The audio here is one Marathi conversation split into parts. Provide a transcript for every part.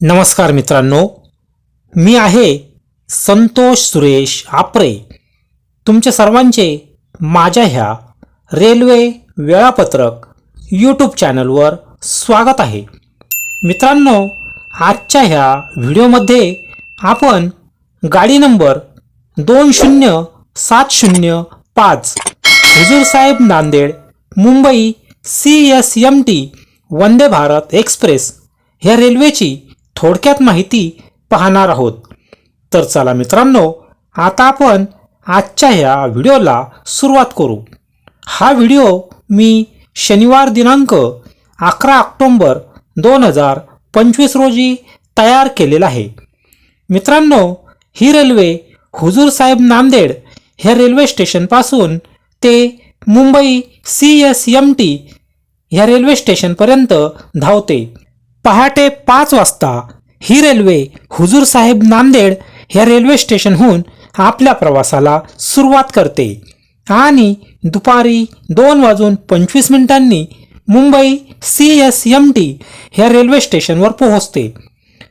नमस्कार मित्रांनो मी आहे संतोष सुरेश आपरे. तुमच्या सर्वांचे माझ्या ह्या रेल्वे वेळापत्रक यूट्यूब चॅनलवर स्वागत आहे. मित्रांनो आजच्या ह्या व्हिडिओमध्ये आपण गाडी नंबर दोन शून्य सात शून्य पाच Hazur Sahib Nanded Mumbai C S M T Vande Bharat express ह्या रेल्वेची थोडक्यात माहिती पाहणार आहोत. तर चला मित्रांनो आता आपण आजच्या ह्या व्हिडिओला सुरुवात करू. हा व्हिडिओ मी शनिवार दिनांक अकरा ऑक्टोंबर दोन हजार पंचवीस रोजी तयार केलेला आहे. मित्रांनो ही रेल्वे हुजूर साहेब नांदेड ह्या रेल्वे स्टेशनपासून ते Mumbai C S M T ह्या रेल्वे स्टेशनपर्यंत धावते. पहाटे पाच वाजता ही रेल्वे हुजूर साहेब नांदेड ह्या रेल्वे स्टेशनहून आपल्या प्रवासाला सुरुवात करते. आणि दुपारी दोन वाजून पंचवीस मिनिटांनी Mumbai C S M T ह्या रेल्वे स्टेशनवर पोहोचते.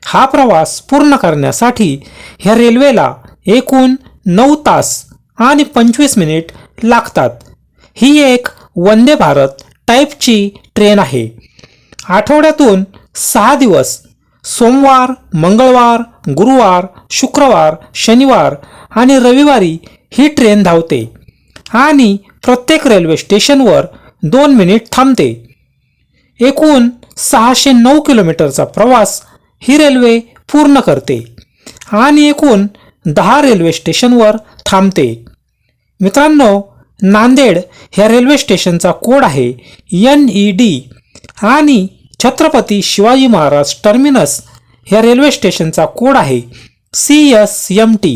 हा प्रवास पूर्ण करण्यासाठी ह्या रेल्वेला एकूण नऊ तास आणि पंचवीस मिनिट लागतात. ही एक वंदे भारत टाईपची ट्रेन आहे. आठवड्यातून सहा दिवस सोमवार मंगळवार गुरुवार शुक्रवार शनिवार आणि रविवारी ही ट्रेन धावते आणि प्रत्येक रेल्वे स्टेशनवर दोन मिनिट थांबते. एकूण सहाशे नऊ किलोमीटरचा प्रवास ही रेल्वे पूर्ण करते आणि एकूण दहा रेल्वे स्टेशनवर थांबते. मित्रांनो नांदेड ह्या रेल्वे स्टेशनचा कोड आहे एन ई डी आणि छत्रपती शिवाजी महाराज टर्मिनस ह्या रेल्वे स्टेशनचा कोड आहे सी एस एम टी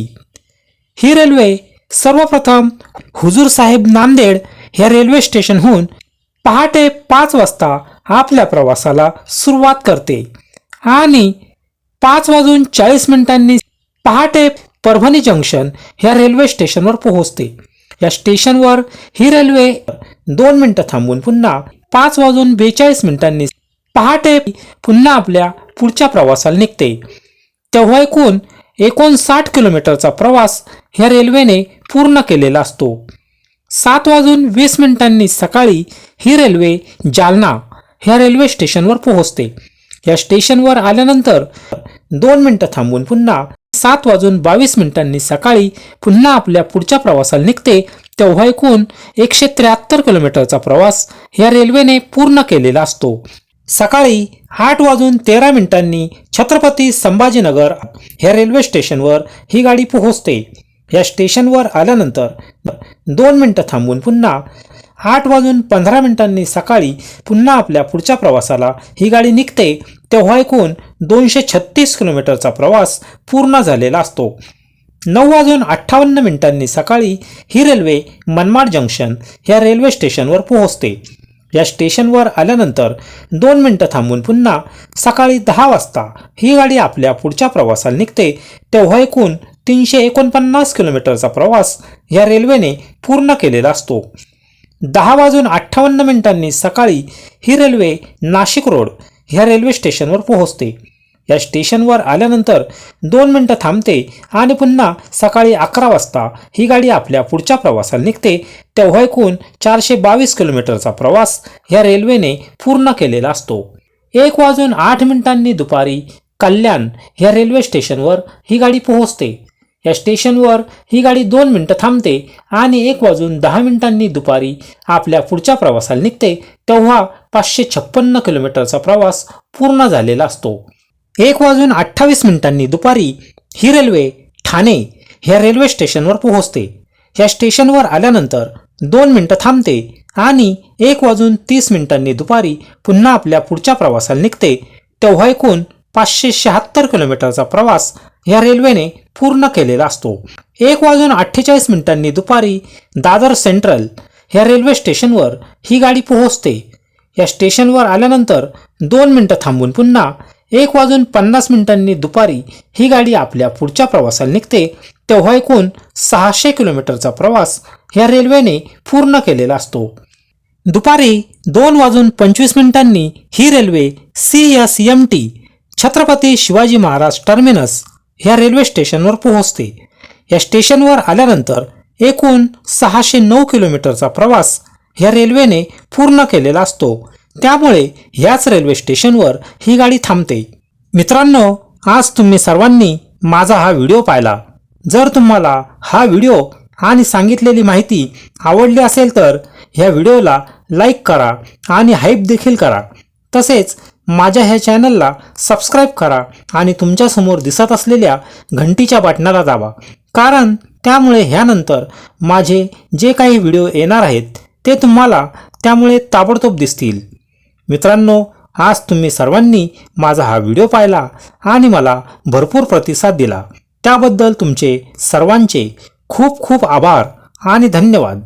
ही रेल्वे सर्वप्रथम हुजूर साहेब नांदेड ह्या रेल्वे स्टेशनहून पहाटे पाच वाजता आपल्या प्रवासाला सुरुवात करते आणि पाच वाजून चाळीस मिनिटांनी पहाटे परभणी जंक्शन ह्या रेल्वे स्टेशनवर पोहोचते. या स्टेशनवर ही रेल्वे दोन मिनिटं थांबून पुन्हा पाच वाजून बेचाळीस मिनिटांनी पहाटे पुन्हा आपल्या पुढच्या प्रवासाला निघते. तेव्हा एकूण एकोणसाठ किलोमीटरचा प्रवास ह्या रेल्वेने पूर्ण केलेला असतो. सात वाजून वीस मिनिटांनी सकाळी ही रेल्वे जालना ह्या रेल्वे स्टेशनवर पोहोचते. या स्टेशनवर आल्यानंतर दोन मिनटं थांबून पुन्हा सात वाजून बावीस मिनिटांनी सकाळी पुन्हा आपल्या पुढच्या प्रवासाला निघते. तेव्हा एकूण एकशे त्र्याहत्तर किलोमीटरचा प्रवास ह्या रेल्वेने पूर्ण केलेला असतो. सकाळी आठ वाजून तेरा मिनिटांनी छत्रपती संभाजीनगर ह्या रेल्वे स्टेशनवर ही गाडी पोहोचते. या स्टेशनवर आल्यानंतर दोन मिनटं थांबून पुन्हा आठ वाजून पंधरा मिनिटांनी सकाळी पुन्हा आपल्या पुढच्या प्रवासाला ही गाडी निघते तेव्हा एकूण दोनशे छत्तीस किलोमीटरचा प्रवास पूर्ण झालेला असतो. नऊ वाजून अठ्ठावन्न मिनिटांनी सकाळी ही रेल्वे मनमाड जंक्शन ह्या रेल्वे स्टेशनवर पोहोचते. या स्टेशनवर आल्यानंतर दोन मिनटं थांबून पुन्हा सकाळी दहा वाजता ही गाडी आपल्या पुढच्या प्रवासाला निघते. तेव्हा एकूण तीनशे एकोणपन्नास किलोमीटरचा प्रवास या रेल्वेने पूर्ण केलेला असतो. दहा वाजून अठ्ठावन्न मिनिटांनी सकाळी ही रेल्वे नाशिक रोड ह्या रेल्वे स्टेशनवर पोहोचते. या स्टेशनवर आल्यानंतर दोन मिनटं थांबते आणि पुन्हा सकाळी अकरा वाजता ही गाडी आपल्या पुढच्या प्रवासाला निघते. तेव्हा एकूण चारशे बावीस किलोमीटरचा प्रवास ह्या रेल्वेने पूर्ण केलेला असतो. एक वाजून आठ मिनिटांनी दुपारी कल्याण ह्या रेल्वे स्टेशनवर ही गाडी पोहोचते. या स्टेशनवर ही गाडी दोन मिनटं थांबते आणि एक वाजून दहा मिनिटांनी दुपारी आपल्या पुढच्या प्रवासाला निघते. तेव्हा पाचशे छप्पन्न किलोमीटरचा प्रवास पूर्ण झालेला असतो. एक वाजून अठ्ठावीस मिनिटांनी दुपारी ही रेल्वे ठाणे ह्या रेल्वे स्टेशनवर पोहोचते. या स्टेशनवर आल्यानंतर दोन मिनटं थांबते आणि एक वाजून तीस मिनिटांनी दुपारी पुन्हा आपल्या पुढच्या प्रवासाला निघते. तेव्हा एकूण पाचशे शहात्तर किलोमीटरचा प्रवास ह्या रेल्वेने पूर्ण केलेला असतो. एक वाजून अठ्ठेचाळीस मिनिटांनी दुपारी दादर सेंट्रल ह्या रेल्वे स्टेशनवर ही गाडी पोहोचते. या स्टेशनवर आल्यानंतर दोन मिनटं थांबून पुन्हा एक वाजून पन्नास मिनिटांनी दुपारी ही गाडी आपल्या पुढच्या प्रवासाला निघते तेव्हा एकूण सहाशे किलोमीटरचा प्रवास ह्या रेल्वेने पूर्ण केलेला असतो. दुपारी दोन वाजून पंचवीस मिनिटांनी ही railway C S M T Chhatrapati Shivaji Maharaj terminus ह्या रेल्वे स्टेशनवर पोहोचते. या स्टेशनवर आल्यानंतर एकूण सहाशे नऊ किलोमीटरचा प्रवास ह्या रेल्वेने पूर्ण केलेला असतो. त्यामुळे ह्याच रेल्वे स्टेशनवर ही गाडी थांबते. मित्रांनो आज तुम्ही सर्वांनी माझा हा व्हिडिओ पाहिला. जर तुम्हाला हा व्हिडिओ आणि सांगितलेली माहिती आवडली असेल तर ह्या व्हिडिओला लाईक करा आणि हाईप देखील करा. तसेच माझ्या ह्या चॅनलला सबस्क्राईब करा आणि तुमच्यासमोर दिसत असलेल्या घंटीच्या बटणाला दाबा. कारण त्यामुळे ह्यानंतर माझे जे काही व्हिडिओ येणार आहेत ते तुम्हाला त्यामुळे ताबडतोब दिसतील. मित्रांनो आज तुम्ही सर्वांनी माझा हा व्हिडिओ पाहिला आणि मला भरपूर प्रतिसाद दिला. त्याबद्दल तुमचे सर्वांचे खूप खूप आभार आणि धन्यवाद.